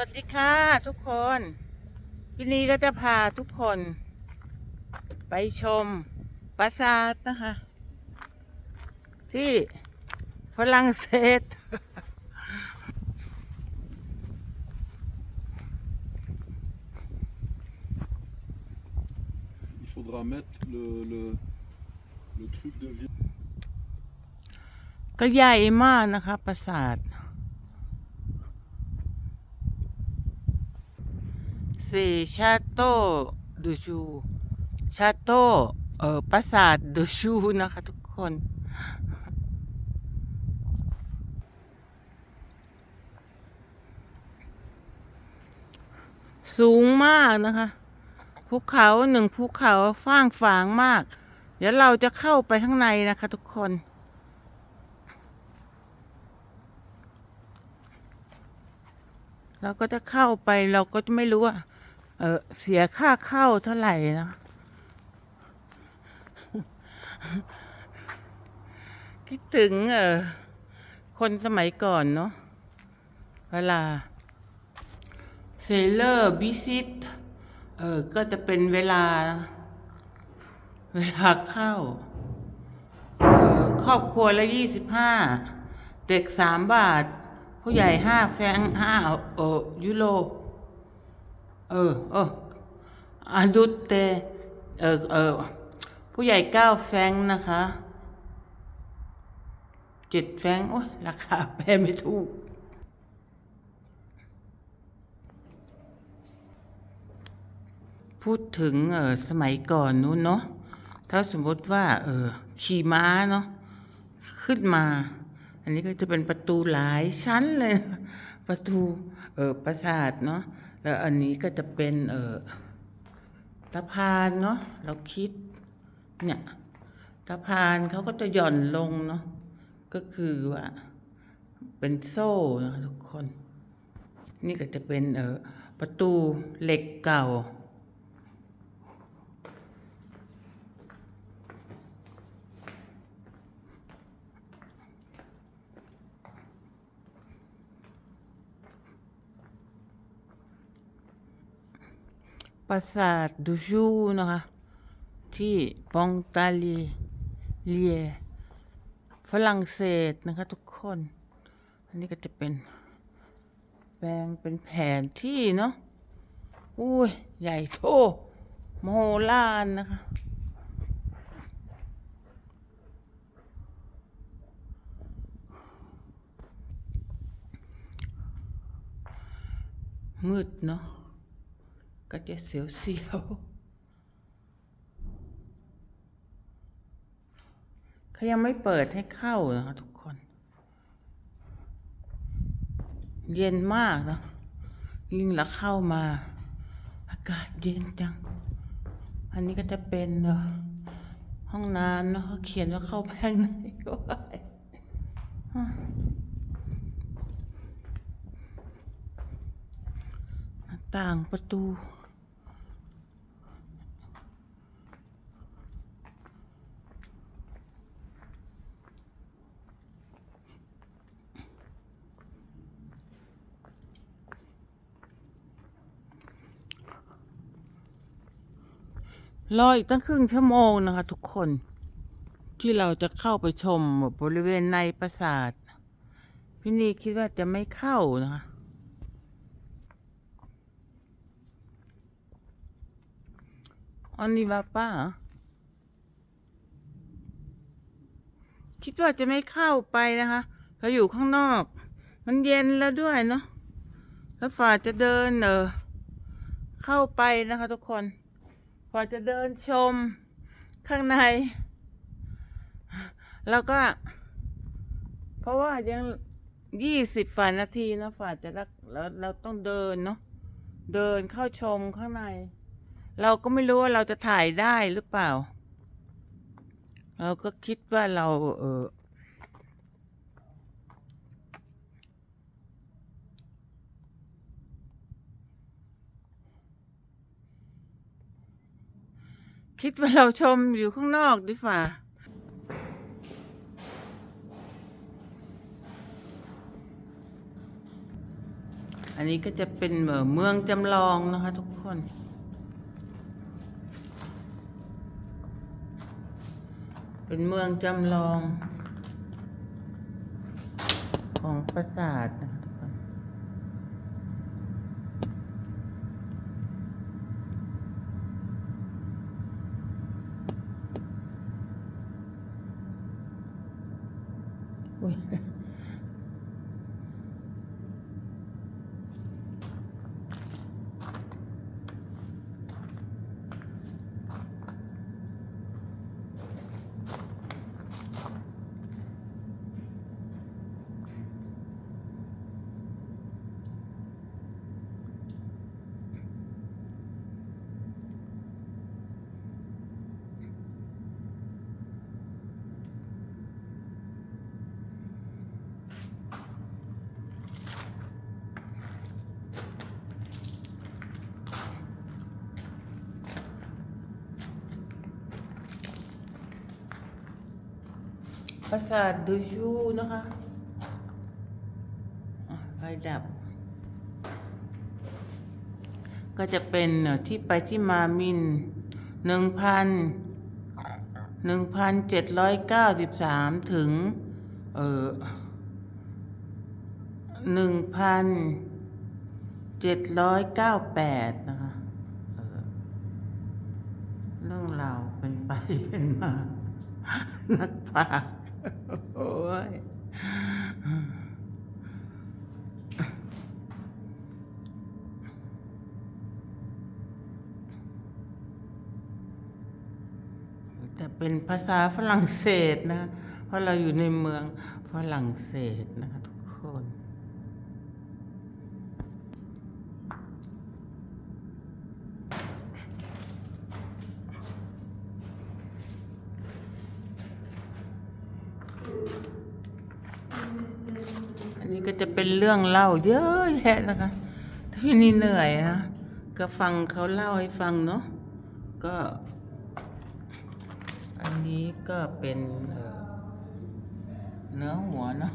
วัสดีค่ะทุกคนวันนี้ก็จะพาทุกคน ไปชมปราสาทนะคะ ที่ฝรั่งเศส Il faudra mettre le, le, le truc de vie. ก็ใหญ่มากนะคะปราสาท สี่ชาโต้ดูชูชาโต้เออปราสาทดูชูนะคะทุกคน สูงมากนะคะภูเขาหนึ่งภูเขาฟ้างฝางมาก เดี๋ยวเราจะเข้าไปข้างในนะคะทุกคน เราก็จะเข้าไปเราก็จะไม่รู้ว่า เออเสียค่าเข้าเท่าไหร่นะคิดถึงเออคนสมัยก่อนเนาะเวลาเซเลอร์บิซิตเออก็จะเป็นเวลา เวลาเข้าเออครอบครัวละยี่สิบห้าเด็กสามบาท ผู้ใหญ่ห้าแฟงห้าเออยูโร เออ เอออาดุตเต เออเออ ผู้ใหญ่เก้าแฟงนะคะเจ็ดแฟง โอ้ยราคาแพงไม่ถูก พูดถึงเออสมัยก่อนนู้นเนาะ ถ้าสมมติว่า เออขี่ม้าเนาะ ขึ้นมา อันนี้ก็จะเป็นประตูหลายชั้นเลย ประตู เออปราสาทเนาะ แล้วอันนี้ก็จะเป็นเออตะพานเนาะเราคิดเนี่ยตะพานเขาก็จะหย่อนลงเนาะก็คือว่าเป็นโซ่นะคะทุกคน นี่ก็จะเป็นเออประตูเหล็กเก่า ปราสาทดูชูนะคะ ที่ปองตาลีเลียฝรั่งเศสนะคะทุกคน อันนี้ก็จะเป็นแปลงเป็นแผนที่เนาะอุ้ย ใหญ่โตโมโหลานนะคะมืดเนาะ ก็จะเสียวๆเขายังไม่เปิดให้เข้านะคะทุกคน เย็นมากนะยิ่งละเข้ามา อากาศเย็นจัง อันนี้ก็จะเป็นเห้องน้ำเนาะเขาเขียนว่าเข้าแพงไหนด้วยหน้าต่างประตู รออีกตั้งครึ่งชั่วโมงนะคะ ทุกคนที่เราจะเข้าไปชมบริเวณในปราสาท พี่นีคิดว่าจะไม่เข้านะคะอันนี้ว่าป้า คิดว่าจะไม่เข้าไปนะคะเราอยู่ข้างนอก มันเย็นแล้วด้วยเนาะแล้วฝ่าจะเดินเออเข้าไปนะคะ ทุกคน พอจะเดินชมข้างใน แล้วก็ เพราะว่ายังยี่สิบฝ่านาทีนะฝ่าจะรักแล้วเราต้องเดินเนาะเดินเข้าชมข้างใน เราก็ไม่รู้ว่าเราจะถ่ายได้หรือเปล่า เราก็คิดว่าเราเออ คิดว่าเราชมอยู่ข้างนอกดีฝ่าอันนี้ก็จะเป็นเอ่อเมืองจำลองนะคะทุกคน เป็นเมืองจำลองของปราสาทนะคะ Uy. ราสาทดูชูนะคะไฟดับ ก็จะเป็นเอ่อที่ไปที่มามินหนึ่งพันหนึ่งพันเจ็ดร้อยเก้าสิบสามถึง เออหนึ่งพันเจ็ดร้อยเก้าแปดนะคะเออเรื่องราวเป็นไปเป็นมา นักปราชญ์ โอ้ยแต่เป็นภาษาฝรั่งเศสนะ เพราะเราอยู่ในเมืองฝรั่งเศสนะคะทุกคน อันนี้ก็ จะเป็นเรื่องเล่าเยอะแยะนะคะถ้าพี่นี่เหนื่อยนะก็ฟังเขาเล่าให้ฟังเนาะก็ อันนี้ก็เป็นเอ่อเนื้อหัวเนาะ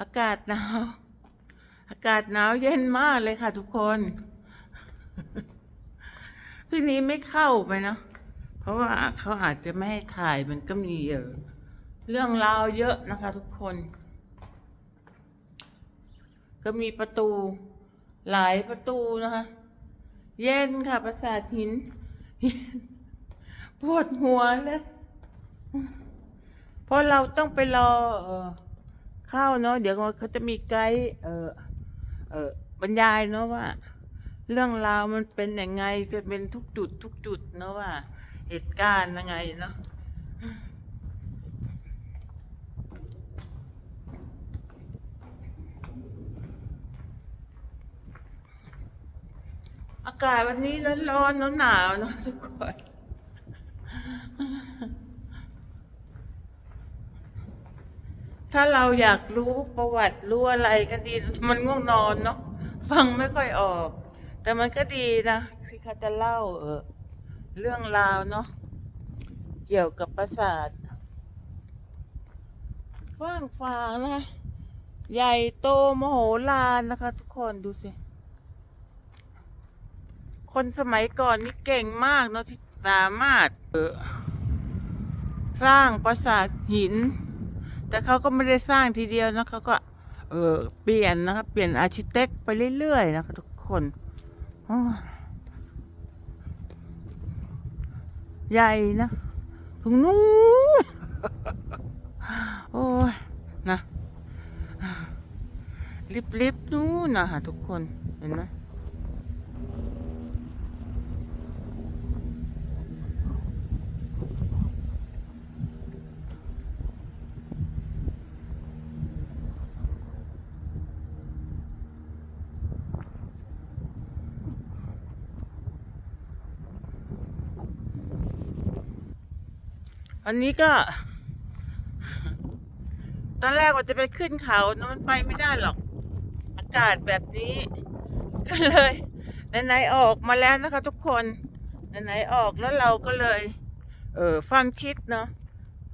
อากาศหนาว อากาศหนาวเย็นมากเลยค่ะทุกคน พี่นี้ไม่เข้าไปเนาะเพราะว่าเขาอาจจะไม่ให้ถ่ายมันก็มีเยออเรื่องราวเยอะนะคะ ทุกคน ก็มีประตูหลายประตูนะคะ เย็นค่ะปราสาทหินปวดหัวเลยเพราะเราต้องไปรอเอ่อเข้าเนาะเดี๋ยวเขาจะมีไกด์เออเออบรรยายเนาะว่า เรื่องราวมันเป็นยังไงก็เป็นทุกจุด ทุกจุดเนาะว่า เหตุการณ์ยังไงเนาะอากาศวันนี้ร้อนๆหนาวๆเนอะทุกคนถ้าเราอยากรู้ประวัติรู้อะไรก็ดี มันง่วงนอนเนาะฟังไม่ค่อยออก แต่มันก็ดีนะที่เขาจะเล่าเออเรื่องราวเนาะเกี่ยวกับปราสาทกว้างฟางนะ ใหญ่โตมโหฬารนะคะ ทุกคนดูสิ คนสมัยก่อนนี่เก่งมากเนาะที่สามารถสร้างปราสาทหิน แต่เขาก็ไม่ได้สร้างทีเดียวนะเขาก็เออเปลี่ยนนะครับเปลี่ยนอาร์ชิเต็กไปเรื่อยๆนะคะทุกคน ใหญ่นะ ถึงนู้นโอ้ยนะลิบๆนู้นนะคะทุกคน เห็นไหม อันนี้ก็ ตอนแรกว่าจะไปขึ้นเขานะมันไปไม่ได้หรอก อากาศแบบนี้ ก็เลยไหนๆออกมาแล้วนะคะทุกคนไหนๆออกแล้วเราก็เลย เออความคิดเนาะ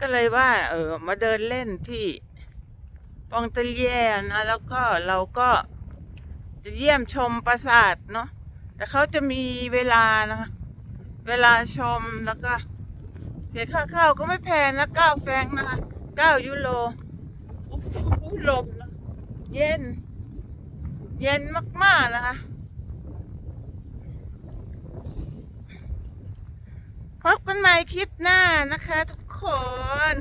ก็เลยว่า เออ มาเดินเล่นที่ปองเตเลียนะแล้วก็เราก็จะเยี่ยมชมปราสาทเนาะแต่เขาจะมีเวลานะคะ เวลาชมแล้วก็ เสียค่าข้าวก็ไม่แพงนะเก้าแฟงนะคะเก้ายูโรโอ้ลมนะเย็น เย็นมากๆนะคะพบกันใหม่คลิปหน้านะคะทุกคน